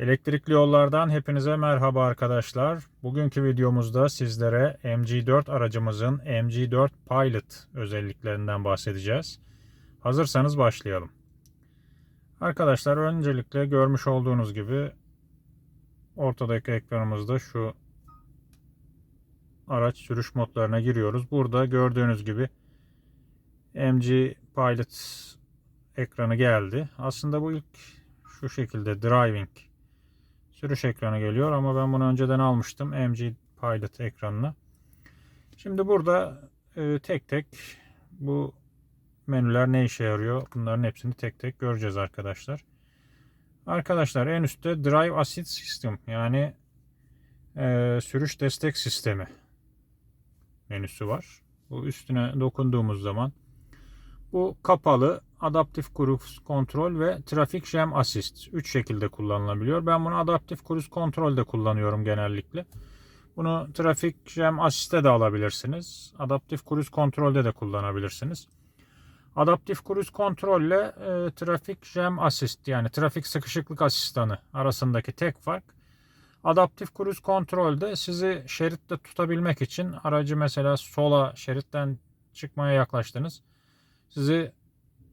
Elektrikli yollardan hepinize merhaba arkadaşlar. Bugünkü videomuzda sizlere MG4 aracımızın MG4 Pilot özelliklerinden bahsedeceğiz. Hazırsanız başlayalım. Arkadaşlar öncelikle görmüş olduğunuz gibi ortadaki ekranımızda şu araç sürüş modlarına giriyoruz. Burada gördüğünüz gibi MG Pilot ekranı geldi. Aslında bu ilk şu şekilde driving sürüş ekranı geliyor ama ben bunu önceden almıştım MG Pilot ekranını. Şimdi burada e, tek tek bu menüler ne işe yarıyor bunların hepsini tek tek göreceğiz arkadaşlar. Arkadaşlar en üstte Drive Assist System yani e, sürüş destek sistemi menüsü var. Bu üstüne dokunduğumuz zaman bu kapalı Adaptive Cruise Control ve Traffic Jam Assist 3 şekilde kullanılabiliyor. Ben bunu Adaptive Cruise Control'de kullanıyorum genellikle. Bunu Traffic Jam Assist'te de alabilirsiniz. Adaptive Cruise Control'de de kullanabilirsiniz. Adaptive Cruise Control ile e, Traffic Jam Assist yani trafik sıkışıklık asistanı arasındaki tek fark Adaptive Cruise Control'de sizi şeritte tutabilmek için aracı mesela sola şeritten çıkmaya yaklaştınız. Sizi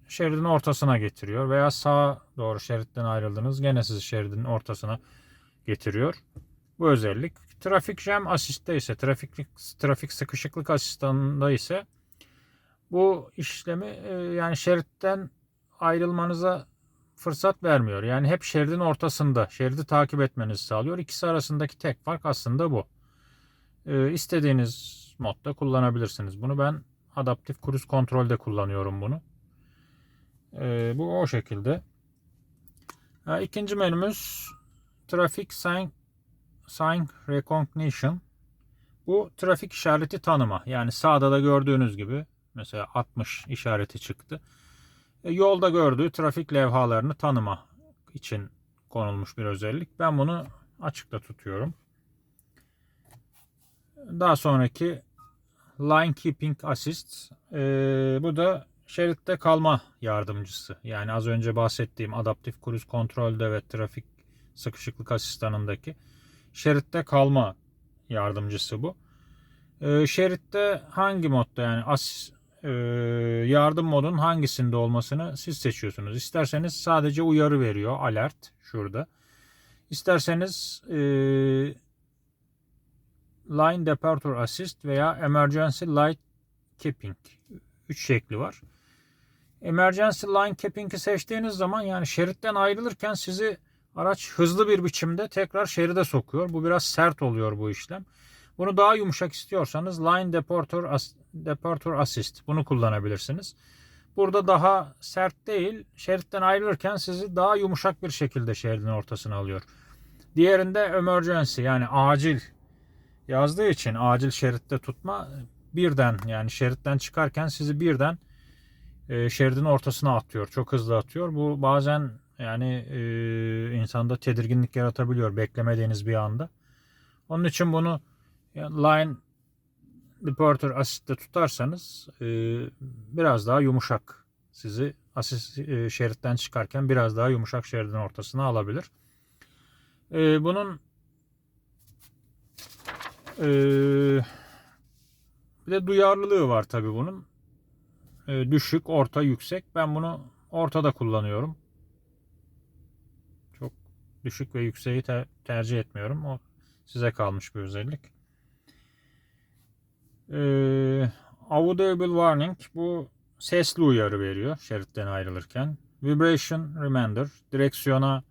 şeridin ortasına getiriyor veya sağa doğru şeritten ayrıldınız gene sizi şeridin ortasına getiriyor. Bu özellik. Trafik Jam Assist'te ise trafik trafik sıkışıklık asistanında ise bu işlemi e, yani şeritten ayrılmanıza fırsat vermiyor. Yani hep şeridin ortasında şeridi takip etmenizi sağlıyor. İkisi arasındaki tek fark aslında bu. E, istediğiniz modda kullanabilirsiniz. Bunu ben Adaptif Cruise Kontrol'de kullanıyorum bunu. E, bu o şekilde. Ha, ikinci menümüz Traffic Sign, Sign Recognition. Bu trafik işareti tanıma. Yani sağda da gördüğünüz gibi mesela 60 işareti çıktı. E, yolda gördüğü trafik levhalarını tanıma için konulmuş bir özellik. Ben bunu açıkta tutuyorum. Daha sonraki Line Keeping Assist. E, bu da şeritte kalma yardımcısı. Yani az önce bahsettiğim adaptif cruise kontrolde ve trafik sıkışıklık asistanındaki şeritte kalma yardımcısı bu. E, şeritte hangi modda yani as, e, yardım modun hangisinde olmasını siz seçiyorsunuz. İsterseniz sadece uyarı veriyor alert şurada. İsterseniz e, line departure assist veya emergency light keeping 3 şekli var. Emergency line keeping'i seçtiğiniz zaman yani şeritten ayrılırken sizi araç hızlı bir biçimde tekrar şeride sokuyor. Bu biraz sert oluyor bu işlem. Bunu daha yumuşak istiyorsanız line departure, departure assist bunu kullanabilirsiniz. Burada daha sert değil, şeritten ayrılırken sizi daha yumuşak bir şekilde şeridin ortasına alıyor. Diğerinde emergency yani acil yazdığı için acil şeritte tutma birden yani şeritten çıkarken sizi birden e, şeridin ortasına atıyor. Çok hızlı atıyor. Bu bazen yani e, insanda tedirginlik yaratabiliyor beklemediğiniz bir anda. Onun için bunu line departure assist'te tutarsanız e, biraz daha yumuşak sizi asist e, şeritten çıkarken biraz daha yumuşak şeridin ortasına alabilir. E, bunun e, bir de duyarlılığı var tabi bunun. E, düşük, orta, yüksek. Ben bunu ortada kullanıyorum. Çok düşük ve yükseği te- tercih etmiyorum. O size kalmış bir özellik. Ee, audible warning bu sesli uyarı veriyor şeritten ayrılırken. Vibration reminder direksiyona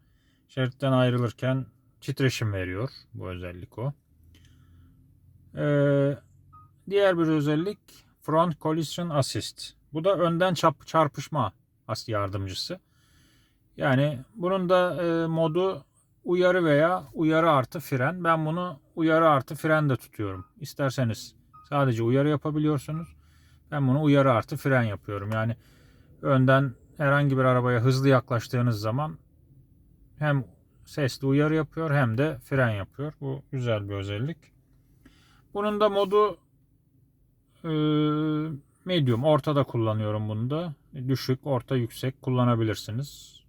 şeritten ayrılırken titreşim veriyor. Bu özellik o. Ee, diğer bir özellik front collision assist. Bu da önden çarp çarpışma yardımcısı. Yani bunun da e, modu uyarı veya uyarı artı fren. Ben bunu uyarı artı fren de tutuyorum. İsterseniz sadece uyarı yapabiliyorsunuz. Ben bunu uyarı artı fren yapıyorum. Yani önden herhangi bir arabaya hızlı yaklaştığınız zaman hem sesli uyarı yapıyor hem de fren yapıyor. Bu güzel bir özellik. Bunun da modu e, medium, ortada kullanıyorum bunu da. Düşük, orta, yüksek kullanabilirsiniz.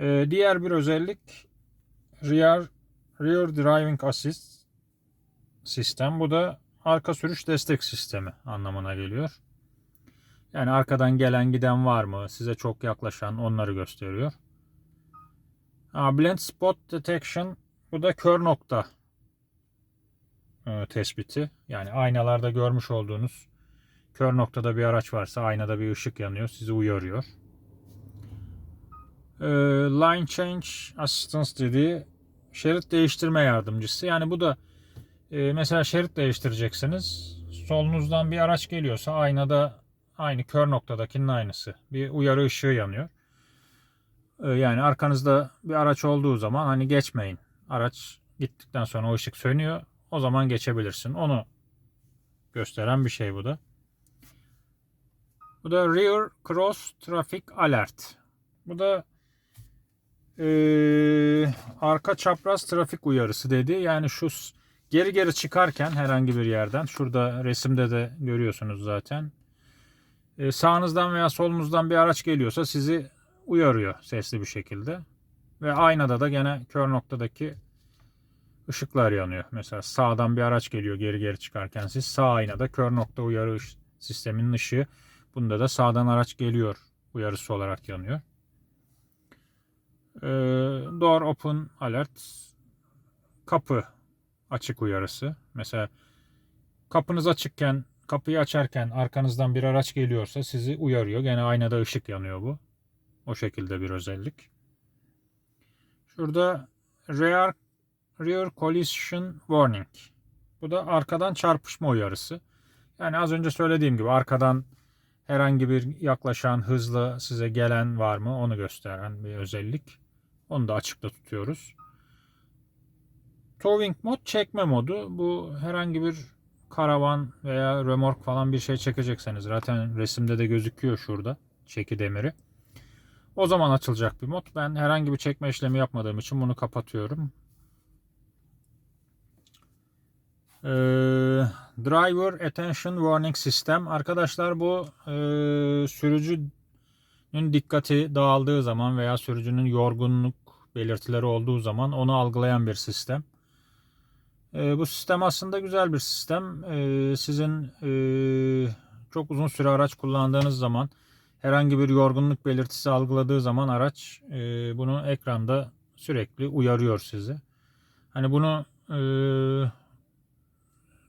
Ee, diğer bir özellik rear, rear driving assist sistem. Bu da arka sürüş destek sistemi anlamına geliyor. Yani arkadan gelen giden var mı? Size çok yaklaşan onları gösteriyor. Blind Spot Detection bu da kör nokta e, tespiti. Yani aynalarda görmüş olduğunuz kör noktada bir araç varsa aynada bir ışık yanıyor. Sizi uyarıyor. E, line Change Assistance dediği şerit değiştirme yardımcısı. Yani bu da e, mesela şerit değiştireceksiniz. Solunuzdan bir araç geliyorsa aynada aynı kör noktadakinin aynısı. Bir uyarı ışığı yanıyor. E, yani arkanızda bir araç olduğu zaman hani geçmeyin. Araç gittikten sonra o ışık sönüyor. O zaman geçebilirsin. Onu gösteren bir şey bu da. Bu da Rear Cross Traffic Alert. Bu da eee, arka çapraz trafik uyarısı dedi. Yani şu geri geri çıkarken herhangi bir yerden şurada resimde de görüyorsunuz zaten. E, sağınızdan veya solunuzdan bir araç geliyorsa sizi uyarıyor sesli bir şekilde. Ve aynada da gene kör noktadaki ışıklar yanıyor. Mesela sağdan bir araç geliyor geri geri çıkarken siz sağ aynada kör nokta uyarı sisteminin ışığı. Bunda da sağdan araç geliyor uyarısı olarak yanıyor. Ee, door open alert kapı açık uyarısı. Mesela kapınız açıkken kapıyı açarken arkanızdan bir araç geliyorsa sizi uyarıyor. Gene aynada ışık yanıyor bu. O şekilde bir özellik. Şurada rear Rear Collision Warning. Bu da arkadan çarpışma uyarısı. Yani az önce söylediğim gibi arkadan herhangi bir yaklaşan hızlı size gelen var mı onu gösteren bir özellik. Onu da açıkta tutuyoruz. Towing mod çekme modu. Bu herhangi bir karavan veya römork falan bir şey çekecekseniz zaten resimde de gözüküyor şurada çeki demiri. O zaman açılacak bir mod. Ben herhangi bir çekme işlemi yapmadığım için bunu kapatıyorum. Ee, Driver Attention Warning System. Arkadaşlar bu e, sürücünün dikkati dağıldığı zaman veya sürücünün yorgunluk belirtileri olduğu zaman onu algılayan bir sistem. E, bu sistem aslında güzel bir sistem. E, sizin e, çok uzun süre araç kullandığınız zaman herhangi bir yorgunluk belirtisi algıladığı zaman araç e, bunu ekranda sürekli uyarıyor sizi. Hani bunu e,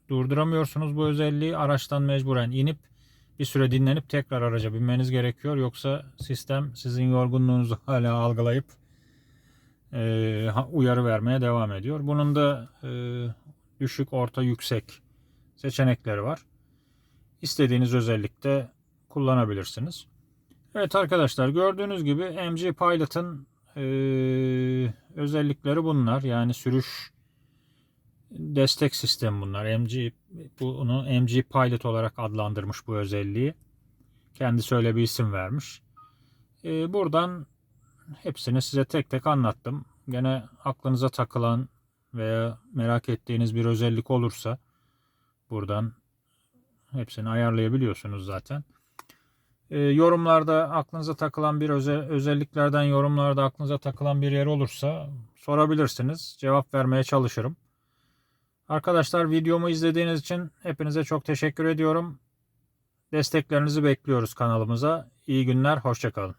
durduramıyorsunuz bu özelliği. Araçtan mecburen inip bir süre dinlenip tekrar araca binmeniz gerekiyor. Yoksa sistem sizin yorgunluğunuzu hala algılayıp e, uyarı vermeye devam ediyor. Bunun da e, düşük, orta, yüksek seçenekleri var. İstediğiniz özellikte kullanabilirsiniz. Evet arkadaşlar gördüğünüz gibi MG Pilot'ın e, özellikleri bunlar. Yani sürüş destek sistemi bunlar. MG bunu MG Pilot olarak adlandırmış bu özelliği. Kendisi öyle bir isim vermiş. Ee, buradan hepsini size tek tek anlattım. Gene aklınıza takılan veya merak ettiğiniz bir özellik olursa buradan hepsini ayarlayabiliyorsunuz zaten. Ee, yorumlarda aklınıza takılan bir özel, özelliklerden yorumlarda aklınıza takılan bir yer olursa sorabilirsiniz. Cevap vermeye çalışırım. Arkadaşlar videomu izlediğiniz için hepinize çok teşekkür ediyorum. Desteklerinizi bekliyoruz kanalımıza. İyi günler, hoşçakalın.